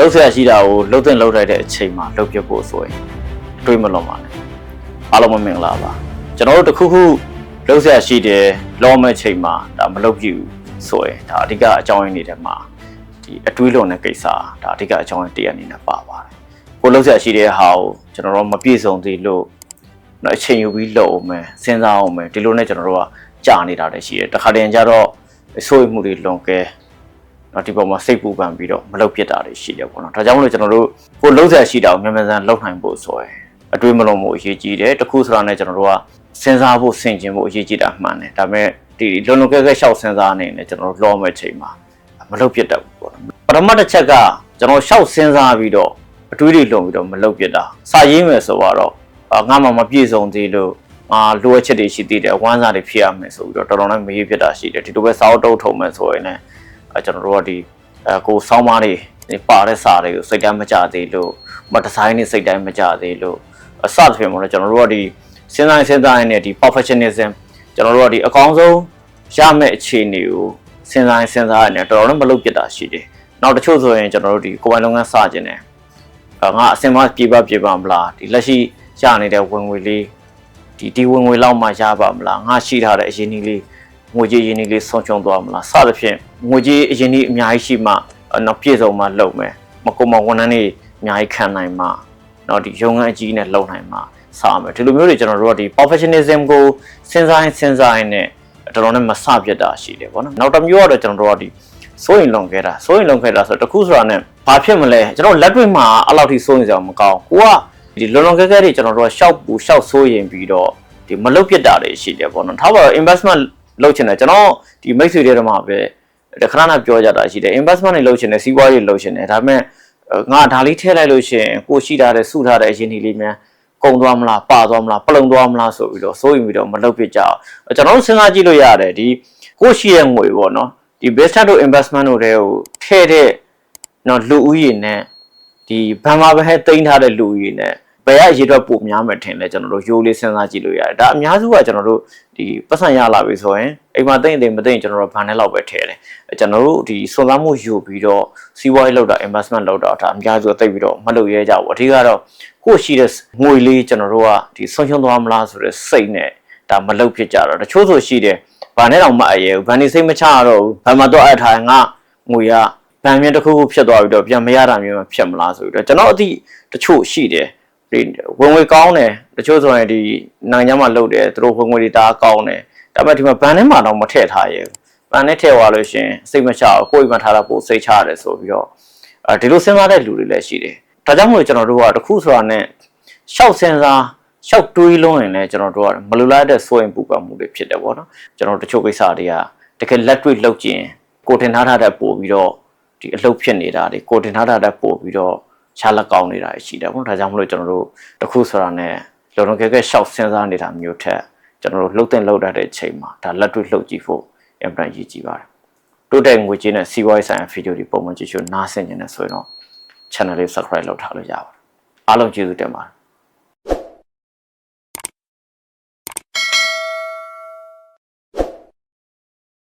လှုပ်ဆက်ရှိတာကိုလှုပ်တဲ့လှုပ်လိုက်တဲ့အချိန်မှာလှုပ်ပြဖို့ဆိုရင်အတွေးမလွန်ပါနဲ့အားလုံးမင်္ဂလာပါကျွန်တော်တို့တစ်ခုခုလှုပ်ဆက်ရှိတယ်လောမဲ့ချိန်မှာဒါမလှုပ်ပြဘူးဆိုရင်ဒါအဓိကအကြောင်းရင်းတွေထဲမှာဒီအတွေးလွန်တဲ့ကိစ္စဒါအဓိကအကြောင်းရင်းတစ်ရအနေနဲ့ပါပါတယ်ကိုလှုပ်ဆက်ရှိတဲ့ဟာကိုကျွန်တော်တို့မပြည့်စုံသေးလို့တော့အချိန်ယူပြီးလှုပ်အောင်မယ်စဉ်းစားအောင်မယ်ဒီလိုနဲ့ကျွန်တော်တို့ကကြာနေတာလည်းရှိတယ်တခါတည်းကျတော့အဆိုးမှုတွေလွန်ကဲ နော်ဒီပေါ်မှာစိတ်ပူပန်ပြီးတော့မလုပ်ပြစ်တာတွေရှိတယ်ပေါ့နော်ဒါကြောင့်မလို့ကျွန်တော်တို့ကိုလုံးဆက်ရှိတာကိုမြန်မြန်ဆန်လောက်နိုင်ဖို့ဆိုရယ်အတွေးမလုံးမှုအရေးကြီးတယ်တခုဆိုတာနဲ့ကျွန်တော်တို့ကစဉ်းစားဖို့ဆင်ခြင်ဖို့အရေးကြီးတာမှန်တယ်ဒါပေမဲ့ဒီလုံလုံကဲကဲရှောက်စဉ်းစားနေနေကျွန်တော်တို့လောမဲ့ချိန်မှာမလုပ်ပြစ်တတ်ဘူးပေါ့နော်ပထမတစ်ချက်ကကျွန်တော်ရှောက်စဉ်းစားပြီးတော့အတွေးတွေလုံပြီးတော့မလုပ်ပြစ်တာစာရေးမယ်ဆိုတော့အာငါမှမပြည့်စုံသေးလို့အာလိုအပ်ချက်တွေရှိသေးတယ်ဝမ်းစာတွေဖြစ်ရမယ်ဆိုပြီးတော့တော်တော်လေးမရေးဖြစ်တာရှိတယ်ဒီလိုပဲစာအုပ်တုပ်ထုံမယ်ဆိုရင်လည်း အဲကျွန်တော်တို့ကဒီအဲကိုစောင်းမားတွေပါတဲ့စာတွေကိုစိတ်တိုင်းမကြသေးလို့မဒီဇိုင်းတွေစိတ်တိုင်းမကြသေးလို့အစသဖြင့်ပေါ့လေကျွန်တော်တို့ကဒီစဉ်းစားစဉ်းစားရင်းနဲ့ဒီ perfectionism ကျွန်တော်တို့ကဒီအကောင်းဆုံးရမယ့်အခြေအနေကိုစဉ်းစားစဉ်းစားရနေတော်တော်လေးမလုပ်ပြစ်တာရှိတယ်။နောက်တချို့ဆိုရင်ကျွန်တော်တို့ဒီကိုယ်ပိုင်လုပ်ငန်းစကျင်တယ်။အဲငါအစင်မပြေပါပြေပါမလားဒီလက်ရှိရနေတဲ့ဝင်ငွေလေးဒီဒီဝင်ငွေလောက်မှရပါမလားငါရှိထားတဲ့အရင်းအနှီးလေးငွေကြေးရင်းနှီးလေးဆုံးရှုံးသွားမလားစသဖြင့် ငွေကြီးအရင်ကြီးအများကြီးရှိမှနော်ပြည့်စုံမှလုပ်မယ်မကုံမဝန်ထမ်းတွေအများကြီးခံနိုင်မှနော်ဒီရုံငန်းအကြီးနဲ့လုပ်နိုင်မှစာမယ်ဒီလိုမျိုးတွေကျွန်တော်တို့ကဒီ professionalism ကိုစဉ်းစားရင်စဉ်းစားရင်နဲ့တော်တော်နဲ့မဆပြတ်တာရှိတယ်ဗောနော်နောက်တစ်မျိုးကတော့ကျွန်တော်တို့ကဒီစိုးရင်လွန်ခဲ့တာစိုးရင်လွန်ခဲ့တာဆိုတော့တခုဆိုတာနဲ့ဘာဖြစ်မလဲကျွန်တော်လက်တွေ့မှာအဲ့လောက်ထိစိုးရင်စရာမကောင်းကိုကဒီလွန်လွန်ခဲ့ခဲ့တွေကျွန်တော်တို့ကရှောက်ပူရှောက်စိုးရင်ပြီးတော့ဒီမလုတ်ပြစ်တာတွေရှိတယ်ဗောနော်ထားပါတော့ investment လုတ်ချင်တယ်ကျွန်တော်ဒီမိတ်ဆွေတွေတမှာပဲ တခဏခဏပြောကြတာရှိတယ် investment တွေလုပ်ချင်တယ်စီးပွားရေးလုပ်ချင်တယ်ဒါပေမဲ့ငါဒါလေးထည့်လိုက်လို့ရှိရင်ကိုရှိထားတဲ့စုထားတဲ့အရင်ဒီလေးများကုံသွားမလားပါသွားမလားပလုံသွားမလားဆိုပြီးတော့စိုးရင်ပြီးတော့မလုပ်ပြကြအောင်ကျွန်တော်တို့စဉ်းစားကြည့်လို့ရတယ်ဒီကိုရှိရဲ့ငွေပေါ့နော်ဒီ business တို့ investment တို့တွေကိုထည့်တဲ့နော်လူဦးရေနဲ့ဒီဘန်မာပဲတင်ထားတဲ့လူဦးရေနဲ့ ဘယ်ရရေတော့ပိုများမယ်ထင်လဲကျွန်တော်တို့ရိုးလေးစဉ်းစားကြည့်လို့ရတယ်ဒါအများစုကကျွန်တော်တို့ဒီပတ်စံရလာပြီဆိုရင်အိမ်မှာတိတ်တိတ်မတိတ်ကျွန်တော်တို့ဘန်နဲ့လောက်ပဲထည့်တယ်ကျွန်တော်တို့ဒီစွန်စားမှုယူပြီးတော့စီးပွားရေးလောက်တာ investment လောက်တာဒါအများစုတိတ်ပြီးတော့မလုပ်ရဲကြဘူးအထူးကတော့ကိုရှိတဲ့ငွေလေးကျွန်တော်တို့ကဒီဆုံးရှုံးသွားမလားဆိုတဲ့စိတ်နဲ့ဒါမလုပ်ဖြစ်ကြတော့တချို့ဆိုရှိတယ်ဘာနဲ့တောင်မအရဲဘူးဘန်နေစိတ်မချရတော့ဘူးဘာမှတော့အပ်ထားငါငွေကဗန်မြင့်တစ်ခုခုဖြစ်သွားပြီးတော့ပြန်မရတာမျိုးဖြစ်မလားဆိုပြီးတော့ကျွန်တော်အသည့်တချို့ရှိတယ် ဒီဝင်ငွေကောင်းတယ်တချို့ဆိုရင်ဒီနိုင်ငံမှာလုပ်တယ်သူတို့ဝင်ငွေတွေတအားကောင်းတယ်ဒါပေမဲ့ဒီမှာဘန်ထဲမှာတော့မထည့်ထားရဲဘူးဘန်နဲ့ထည့်သွားလို့ရှင်စိတ်မချဘူးကိုယ်အိမ်မှာထားတာပိုစိတ်ချရတယ်ဆိုပြီးတော့အဲဒီလိုစဉ်းစားတဲ့လူတွေလည်းရှိတယ်ဒါကြောင့်မို့ကျွန်တော်တို့ကတခုဆိုတာနဲ့ရှောက်စဉ်းစားရှောက်တွေးလုံးရင်လည်းကျွန်တော်တို့ကမလူလားတဲ့စိုးရင်ပူပန်မှုတွေဖြစ်တယ်ပေါ့နော်ကျွန်တော်တချို့ကိစ္စတွေကတကယ်လက်တွေ့လုပ်ကျင်ကိုတင်ထားတဲ့ပို့ပြီးတော့ဒီအလုပ်ဖြစ်နေတာတွေကိုတင်ထားတဲ့ပို့ပြီးတော့ ချလက်ကောင်းနေတာရှိတယ်ပေါ့ဒါကြောင့်မလို့ကျွန်တော်တို့တခုဆိုတာနဲ့လုံလုံကဲကဲရှောက်စဉ်းစားနေတာမျိုးထက်ကျွန်တော်တို့လှုပ်တဲ့လှုပ်တတ်တဲ့အချိန်မှာဒါလက်တွေ့လှုပ်ကြည့်ဖို့အင်ပန်ရည်ကြည့်ပါတယ်တိုးတက်ငွေကြေးနဲ့စီးပွားရေးဆိုင်ရာဗီဒီယိုတွေပုံမှန်ကြည့်ရှုနားဆင်နေတယ်ဆိုရင်တော့ channel လေး subscribe လုပ်ထားလို့ရပါတယ်အားလုံးကျေးဇူးတင်ပါတယ်